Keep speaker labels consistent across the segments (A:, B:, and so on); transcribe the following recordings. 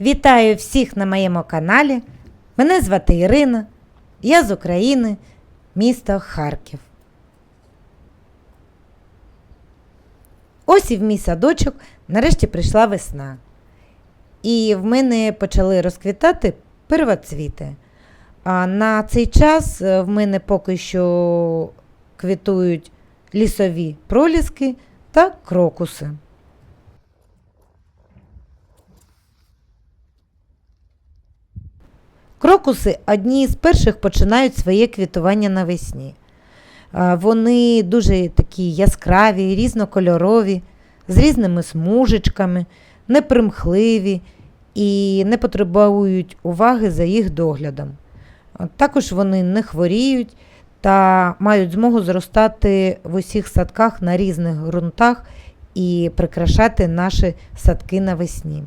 A: Вітаю всіх на моєму каналі. Мене звати Ірина. Я з України, місто Харків. Ось і в мій садочок нарешті прийшла весна. І в мене почали розквітати первоцвіти. А на цей час е, в мене поки що квітують лісові проліски та крокуси. Крокуси одні з перших починають своє квітування навесні. Вони дуже такі яскраві, різнокольорові, з різними смужечками, непримхливі і не потребують уваги за їх доглядом. Також вони не хворіють та мають змогу зростати в усіх садках на різних ґрунтах і прикрашати наші садки навесні.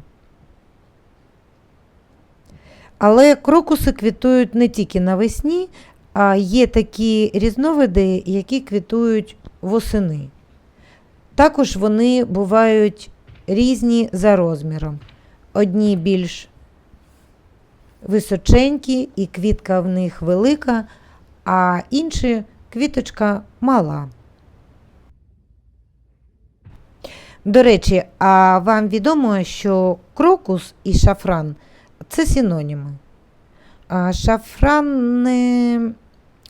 A: Але крокуси квітують не тільки навесні, а є такі різновиди, які квітують восени. Також вони бувають різні за розміром. Одні більш височенькі, і квітка в них велика, а інші квіточка мала. До речі, а вам відомо, що крокус і шафран це синоніми. А шафран не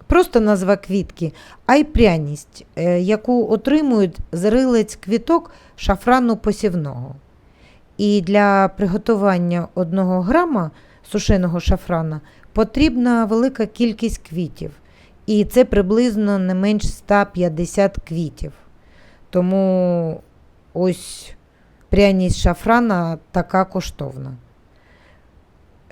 A: просто назва квітки, а й пряність, е, яку отримують з рилець квіток шафрану посівного. І для приготування 1 грама сушеного шафрана потрібна велика кількість квітів. І це приблизно не менш 150 квітів. Тому ось пряність шафрана така коштовна.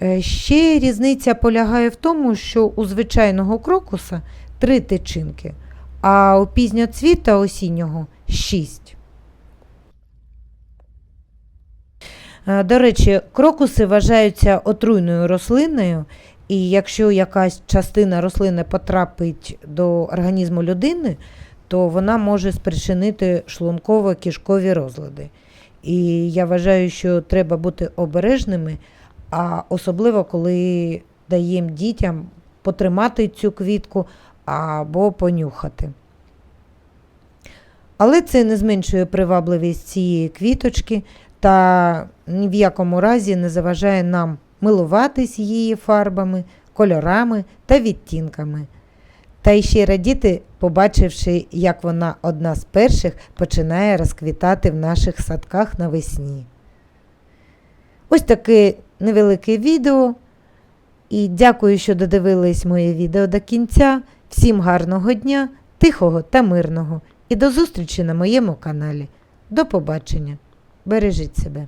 A: Е, Ще різниця полягає в тому, що у звичайного крокуса три тичинки, а у пізньоцвіта осіннього шість. Е, До речі, крокуси вважаються отруйною рослиною, і якщо якась частина рослини потрапить до організму людини, то вона може спричинити шлунково-кишкові розлади. І я вважаю, що треба бути обережними, а особливо коли даємо дітям потримати цю квітку або понюхати. Але це не зменшує привабливість цієї квіточки та ні в якому разі не заважає нам милуватись її фарбами, кольорами та відтінками. Та ще радіти, побачивши, як вона одна з перших починає розквітати в наших садках навесні. Ось таке невелике відео. І дякую, що додивились моє відео до кінця. Всім гарного дня, тихого та мирного. І до зустрічі на моєму каналі. До побачення. Бережіть себе.